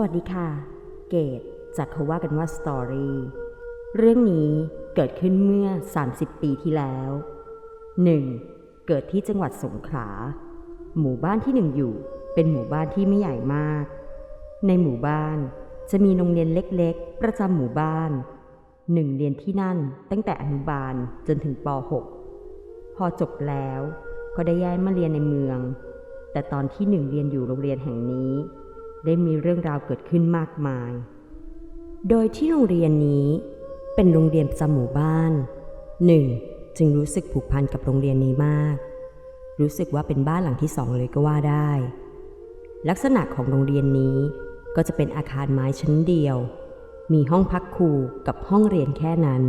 สวัสดีค่ะ เกตจากเขาว่ากันว่าสตอรี่เรื่องนี้เกิดขึ้นเมื่อ 30 ปีที่แล้ว 1. เกิดที่จังหวัดสงขลา หมู่บ้านที่หนึ่งอยู่ เป็นหมู่บ้านที่ไม่ใหญ่มาก ในหมู่บ้านจะมีโรงเรียนเล็กๆ ประจำหมู่บ้านหนึ่งเรียนที่นั่นตั้งแต่อนุบาลจนถึงป .6 พอจบแล้วก็ได้ย้ายมาเรียนในเมือง แต่ตอนที่หนึ่งเรียนอยู่โรงเรียนแห่งนี้ ได้มีเรื่องราวเกิดขึ้นมากมาย โดยที่โรงเรียนนี้เป็นโรงเรียนประจำหมู่บ้าน หนึ่งจึงรู้สึกผูกพันกับโรงเรียนนี้มาก รู้สึกว่าเป็นบ้านหลังที่สองเลยก็ว่าได้ ลักษณะของโรงเรียนนี้ก็จะเป็นอาคารไม้ชั้นเดียว มีห้องพักครูกับห้องเรียนแค่นั้น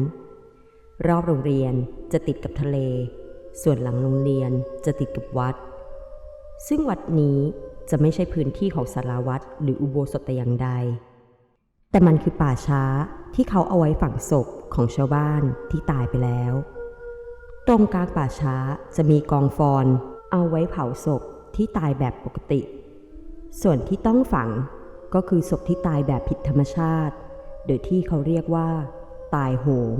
รอบโรงเรียนจะติดกับทะเล ส่วนหลังโรงเรียนจะติดกับวัด ซึ่งวัดนี้ จะไม่ใช่พื้นที่ของสารวัตรหรืออุโบสถแต่อย่างใด แต่มันคือป่าช้าที่เขาเอาไว้ฝังศพของชาวบ้านที่ตายไปแล้ว ตรงกลางป่าช้าจะมีกองฟอน เอาไว้เผาศพที่ตายแบบปกติ ส่วนที่ต้องฝังก็คือศพที่ตายแบบผิดธรรมชาติ โดยที่เขาเรียกว่า ตายโหง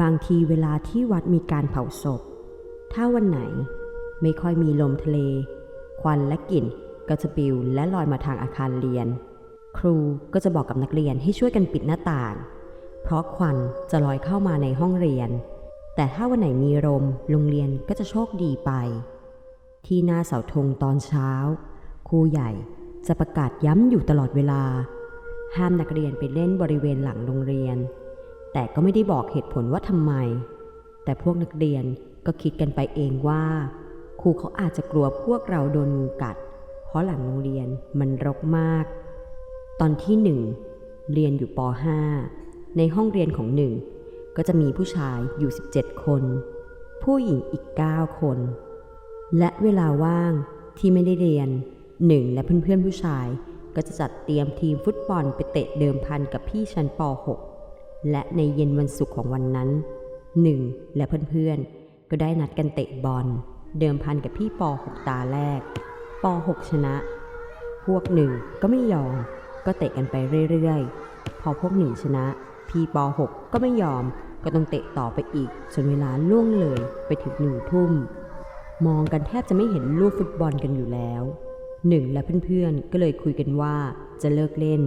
บางทีเวลาที่วัดมีการเผาศพ ถ้าวันไหนไม่ค่อยมีลมทะเล ควันและกลิ่นก็จะปิวและลอยมาทางอาคารเรียน ครูก็จะบอกกับนักเรียนให้ช่วยกันปิดหน้าต่าง เพราะควันจะลอยเข้ามาในห้องเรียน แต่ถ้าวันไหนมีลมโรงเรียนก็จะโชคดีไป ที่หน้าเสาธงตอนเช้า ครูใหญ่จะประกาศย้ำอยู่ตลอดเวลา ห้ามนักเรียนไปเล่นบริเวณหลังโรงเรียน แต่ก็ไม่ได้บอกเหตุผลว่าทำไม แต่พวกนักเรียนก็คิดกันไปเองว่า ครูเขาอาจจะกลัวพวกเราโดนงูกัด เพราะหลังโรงเรียนมันรกมาก ตอนที่หนึ่งเรียนอยู่ป .5 ในห้องเรียนของหนึ่งก็จะมีผู้ชายอยู่ 17 คน ผู้หญิงอีก 9 คน และเวลาว่างที่ไม่ได้เรียนหนึ่งและเพื่อนๆผู้ชายก็จะจัดเตรียมทีมฟุตบอลไปเตะเดิมพันกับพี่ชั้นป .6 และในเย็นวันศุกร์ของวันนั้นหนึ่งและเพื่อนๆก็ได้นัดกันเตะบอล เดิมพันกับพี่ป .6 ตาแรกป .6 ชนะ พวกหนึ่งก็ไม่ยอม ก็เตะกันไปเรื่อยๆ พอพวกหนึ่งชนะ พี่ป .6 ก็ไม่ยอม ก็ต้องเตะต่อไปอีกจนเวลาล่วงเลยไปถึงหนึ่งทุ่ม มองกันแทบจะไม่เห็นลูกฟุตบอลกันอยู่แล้วหนึ่งและเพื่อนๆก็เลยคุยกันว่าจะเลิกเล่น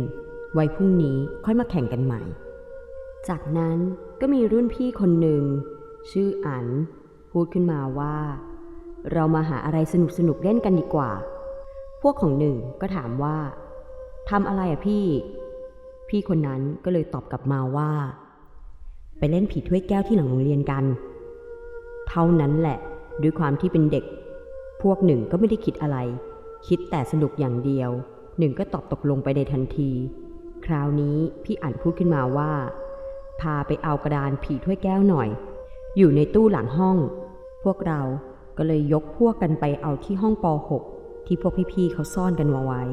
ไว้พรุ่งนี้ค่อยมาแข่งกันใหม่ จากนั้นก็มีรุ่นพี่คนหนึ่งชื่ออันพูดขึ้นมาว่า เรามาหาอะไรสนุกสนุกๆเล่นกันดีกว่า พวกของหนึ่งก็ถามว่าทำอะไรอะพี่ พี่คนนั้นก็เลยตอบกลับมาว่า ไปเล่นผีถ้วยแก้วที่หลังโรงเรียนกัน เท่านั้นแหละ ด้วยความที่เป็นเด็ก พวกหนึ่งก็ไม่ได้คิดอะไร คิดแต่สนุกอย่างเดียว หนึ่งก็ตอบตกลงไปในทันที คราวนี้พี่อ่านพูดขึ้นมาว่า พาไปเอากระดานผีถ้วยแก้วหน่อย อยู่ในตู้หลังห้อง พวกเรา ก็เลยยกพวกกันไปเอาที่ห้องป .6 ที่พวกพี่ๆเขาซ่อนกันมาไว้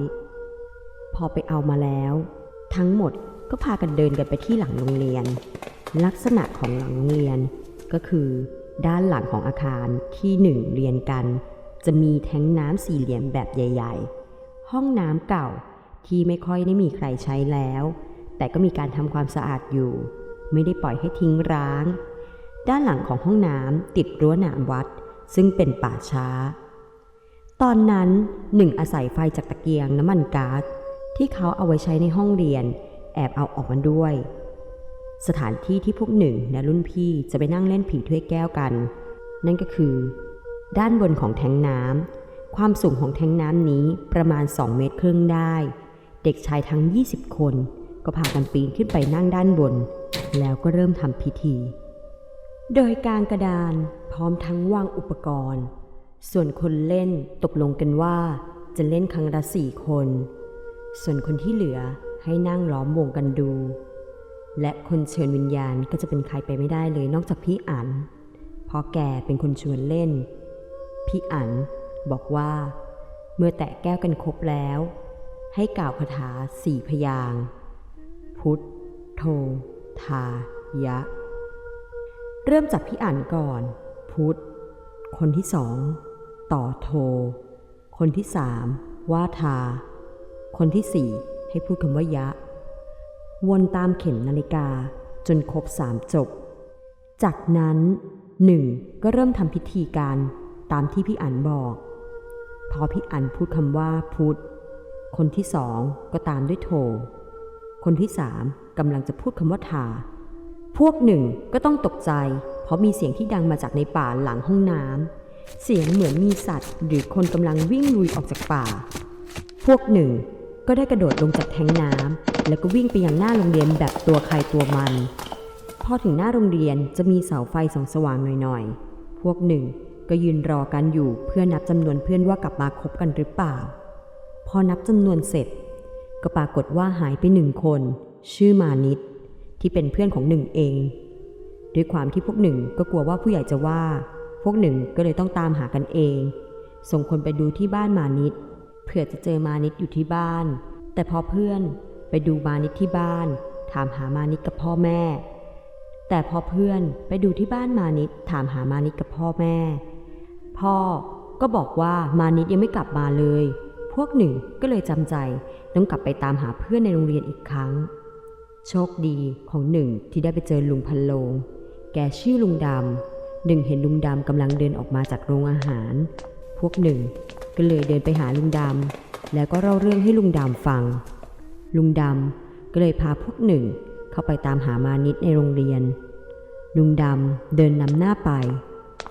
พอไปเอามาแล้ว ทั้งหมดก็พากันเดินกันไปที่หลังโรงเรียน ลักษณะของหลังโรงเรียน ก็คือ ด้านหลังของอาคารที่หนึ่งเรียนกัน จะมีแท้งน้ำสี่เหลี่ยมแบบใหญ่ ๆ ห้องน้ำเก่าที่ไม่ค่อยได้มีใครใช้แล้ว แต่ก็มีการทำความสะอาดอยู่ ไม่ได้ปล่อยให้ทิ้งร้าง ด้านหลังของห้องน้ำติดรั้วหนามวัด ซึ่งเป็นป่าช้า ตอนนั้นหนึ่งอาศัยไฟจากตะเกียงน้ำมันก๊าซที่เขาเอาไว้ใช้ในห้องเรียน แอบเอาออกมาด้วย สถานที่ที่พวกหนึ่งและรุ่นพี่จะไปนั่งเล่นผีถ้วยแก้วกัน นั่นก็คือ ด้านบนของแทงน้ำความสูงของแทงน้ำนี้ประมาณ 2 เมตรครึ่งได้ เด็กชายทั้ง 20 คน ก็พากันปีนขึ้นไปนั่งด้านบน แล้วก็เริ่มทำพิธี โดยกางกระดานพร้อมทั้งวางอุปกรณ์ ส่วนคนเล่นตกลงกันว่าจะเล่นครั้งละสี่คน ส่วนคนที่เหลือให้นั่งล้อมวงกันดู และคนเชิญวิญญาณก็จะเป็นใครไปไม่ได้เลยนอกจากพี่อันเพราะแกเป็นคนชวนเล่น พี่อันบอกว่า เมื่อแตะแก้วกันครบแล้ว ให้กล่าวคาถาสี่พยาง พุทธโททายะ เริ่มจากพี่อ่านก่อน พุทธ คนที่สอง ต่อโท คนที่สามว่าทา คนที่สี่ให้พูดคำว่ายะ วนตามเข็มนาฬิกาจนครบสามจบ จากนั้นหนึ่งก็เริ่มทำพิธีการตามที่พี่อันบอก พอพี่อันพูดคำว่าพุทธ คนที่สองก็ตามด้วยโท คนที่สามกำลังจะพูดคำว่าทา พวกหนึ่งก็ต้องตกใจ เพราะมีเสียงที่ดังมาจากในป่าหลังห้องน้ำเสียงเหมือนมีสัตว์ หรือคนกำลังวิ่งลุยออกจากป่า พวกหนึ่งก็ได้กระโดดลงจากแทงน้ำแล้วก็วิ่งไปยังหน้าโรงเรียนแบบตัวใครตัวมัน พอถึงหน้าโรงเรียนจะมีเสาไฟส่องสว่างหน่อยๆ พวกหนึ่งก็ยืนรอกันอยู่เพื่อนับจำนวนเพื่อนว่ากลับมาคบกันหรือเปล่า พอนับจำนวนเสร็จ ก็ปรากฏว่าหายไปหนึ่งคน ชื่อมานิด ที่เป็นเพื่อนของหนึ่งเอง ด้วยความที่พวกหนึ่งก็กลัวว่าผู้ใหญ่จะว่า พวกหนึ่งก็เลยต้องตามหากันเอง ส่งคนไปดูที่บ้านมานิดเผื่อจะเจอมานิดอยู่ที่บ้าน แต่พอเพื่อนไปดูมานิดที่บ้าน ถามหามานิดกับพ่อแม่ แต่พอเพื่อนไปดูที่บ้านมานิดถามหามานิดกับพ่อแม่ พ่อก็บอกว่ามานิดยังไม่กลับมาเลย พวกหนึ่งก็เลยจำใจต้องกลับไปตามหาเพื่อนในโรงเรียนอีกครั้ง โชคดีของหนึ่งที่ได้ไปเจอลุงพันโลง แกชื่อลุงดำหนึ่งเห็นลุงดำกำลังเดินออกมาจากโรงอาหาร พวกหนึ่งก็เลยเดินไปหาลุงดำแล้วก็เล่าเรื่องให้ลุงดำฟัง ลุงดำก็เลยพาพวกหนึ่งเข้าไปตามหามานิดในโรงเรียน ลุงดำเดินนำหน้าไป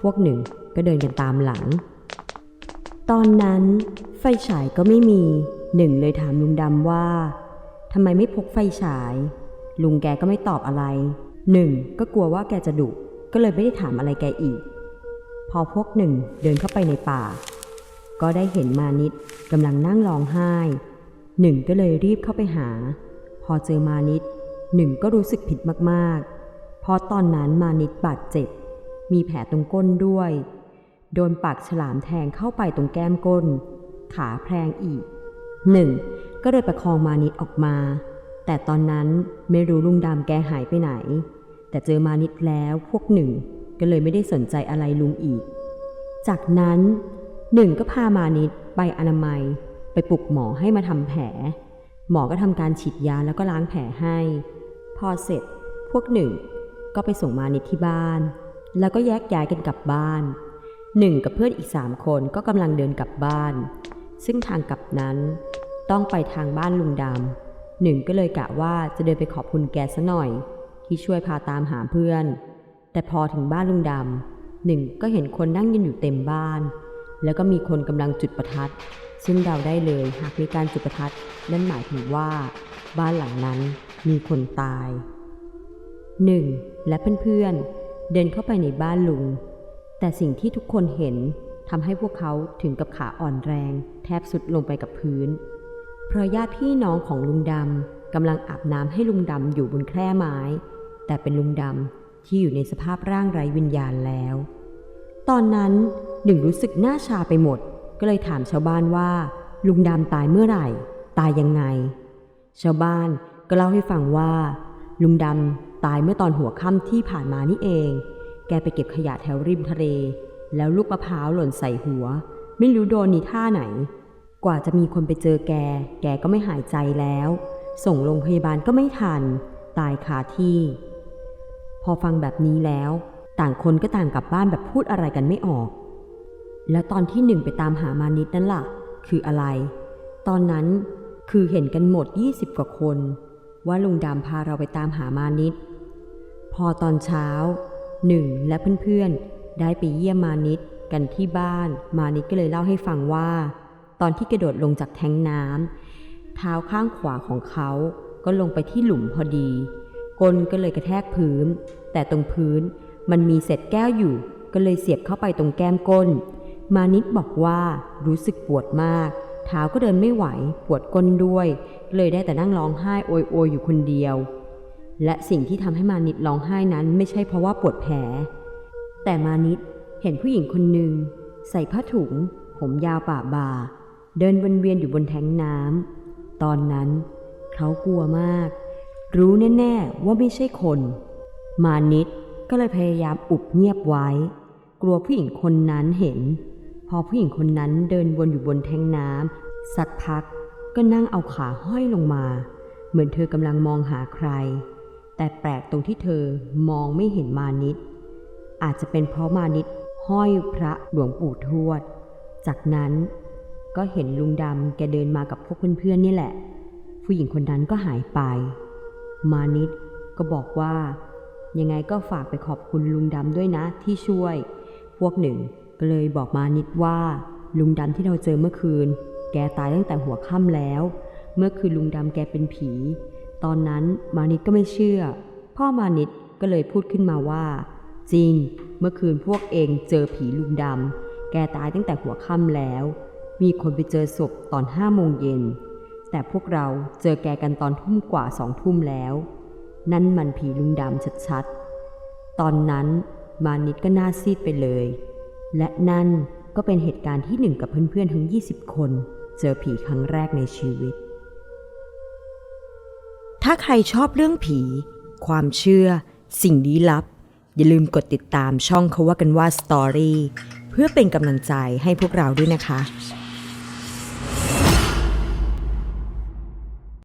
พวกหนึ่งก็เดินกันตามหลัง ตอนนั้นไฟฉายก็ไม่มีหนึ่งเลยถามลุงดำว่า ทำไมไม่พกไฟฉาย ลุงแกก็ไม่ตอบอะไร หนึ่งก็กลัวว่าแกจะดุก็เลยไม่ได้ถามอะไรแกอีก พอพวกหนึ่งเดินเข้าไปในป่า ก็ได้เห็นมานิดกำลังนั่งร้องไห้หนึ่งก็เลยรีบเข้าไปหา พอเจอมานิดหนึ่งก็รู้สึกผิดมากๆ เพราะตอนนั้นมานิดบาดเจ็บ มีแผลตรงก้นด้วย โดนปากฉลามแทงเข้าไปตรงแก้มก้น ขาแพลงอีกหนึ่ง ก็เลยประคองมานิดออกมา แต่ตอนนั้นไม่รู้ลุงดำแกหายไปไหน แต่เจอมานิดแล้วพวกหนึ่งก็เลยไม่ได้สนใจอะไรลุงอีก จากนั้นหนึ่งก็พามานิดไปอนามัย ไปปลุกหมอให้มาทำแผล หมอก็ทำการฉีดยาแล้วก็ล้างแผลให้ พอเสร็จพวกหนึ่งก็ไปส่งมานิดที่บ้าน แล้วก็แยกย้ายกันกลับบ้านหนึ่งกับเพื่อนอีกสามคนก็กำลังเดินกลับบ้าน ซึ่งทางกลับนั้น ต้องไปทางบ้านลุงดำหนึ่งก็เลยกะว่าจะเดินไปขอบคุณแกซะหน่อย ที่ช่วยพาตามหาเพื่อน แต่พอถึงบ้านลุงดำหนึ่งก็เห็นคนนั่งยืนอยู่เต็มบ้าน แล้วก็มีคนกำลังจุดประทัด ซึ่งเดาได้เลยหากมีการจุดประทัดนั่นหมายถึงว่า บ้านหลังนั้นมีคนตายหนึ่งและเพื่อนๆเดินเข้าไปในบ้านลุง แต่สิ่งที่ทุกคนเห็นทำให้พวกเขาถึงกับขาอ่อนแรง แทบสุดลงไปกับพื้น เพราะญาติพี่น้องของลุงดำกำลังอาบน้ำให้ลุงดำอยู่บนแคร่ไม้ แต่เป็นลุงดำที่อยู่ในสภาพร่างไร้วิญญาณแล้ว ตอนนั้นหนึ่งรู้สึกหน้าชาไปหมด ก็เลยถามชาวบ้านว่า ลุงดำตายเมื่อไหร่ ตายยังไง ชาวบ้านก็เล่าให้ฟังว่า ลุงดำตายเมื่อตอนหัวค่ำที่ผ่านมานี่เอง แกไปเก็บขยะแถวริมทะเล แล้วลูกมะพร้าวหล่นใส่หัว ไม่รู้โดนนีท่าไหน กว่าจะมีคนไปเจอแก แกก็ไม่หายใจแล้ว ส่งโรงพยาบาลก็ไม่ทัน ตายคาที่ พอฟังแบบนี้แล้ว ต่างคนก็ต่างกลับบ้านแบบพูดอะไรกันไม่ออก แล้วตอนที่หนึ่งไปตามหามานิดนั่นล่ะ คืออะไร ตอนนั้นคือเห็นกันหมด 20 กว่าคน ว่าลุงดำพาเราไปตามหามานิด พอตอนเช้าหนึ่งและเพื่อนๆ ได้ไปเยี่ยมมานิดกันที่บ้าน มานิดก็เลยเล่าให้ฟังว่า ตอนที่กระโดดลงจากแทงน้ำเท้าข้างขวาของเขาก็ลงไปที่หลุมพอดี ก้นก็เลยกระแทกพื้น แต่ตรงพื้นมันมีเศษแก้วอยู่ ก็เลยเสียบเข้าไปตรงแก้มก้น มานิดบอกว่ารู้สึกปวดมาก เท้าก็เดินไม่ไหว ปวดก้นด้วย เลยได้แต่นั่งร้องไห้โอยโอยอยู่คนเดียว และสิ่งที่ทำให้มานิดร้องไห้นั้นไม่ใช่เพราะว่าปวดแผล แต่มานิดเห็นผู้หญิงคนหนึ่งใส่ผ้าถุง ผมยาวป่าบ่า เดินวนเวียนอยู่บนแทงน้ำตอนนั้นเขากลัวมาก รู้แน่ๆว่าไม่ใช่คน มานิดก็เลยพยายามอุบเงียบไว้ กลัวผู้หญิงคนนั้นเห็น พอผู้หญิงคนนั้นเดินวนอยู่บนแทงน้ำสักพักก็ก็นั่งเอาขาห้อยลงมา เหมือนเธอกำลังมองหาใคร แต่แปลกตรงที่เธอมองไม่เห็นมานิด อาจจะเป็นเพราะมานิดห้อยพระหลวงปู่ทวด จากนั้น ก็เห็นลุงดำแกเดินมากับพวกเพื่อนๆนี่แหละ ผู้หญิงคนนั้นก็หายไป มานิดก็บอกว่า ยังไงก็ฝากไปขอบคุณลุงดำด้วยนะที่ช่วย พวกหนึ่งก็เลยบอกมานิดว่า ลุงดำที่เราเจอเมื่อคืน แกตายตั้งแต่หัวค่ำแล้ว เมื่อคืนลุงดำแกเป็นผี ตอนนั้นมานิดก็ไม่เชื่อ พ่อมานิดก็เลยพูดขึ้นมาว่า จริง เมื่อคืนพวกเองเจอผีลุงดำแกตายตั้งแต่หัวค่ำแล้ว มีคนไปเจอศพตอนห้าโมงเย็น แต่พวกเราเจอแกกันตอนทุ่มกว่าสองทุ่มแล้ว นั่นมันผีลุงดำชัดๆ ตอนนั้นมานิดก็หน่าซีดไปเลย และนั่นก็เป็นเหตุการณ์ที่หนึ่งกับเพื่อนๆทั้ง 20 คน เจอผีครั้งแรกในชีวิต ถ้าใครชอบเรื่องผี ความเชื่อ สิ่งลี้ลับ อย่าลืมกดติดตามช่องเขาว่ากันว่าสตอรี่เพื่อเป็นกำลังใจให้พวกเราด้วยนะคะ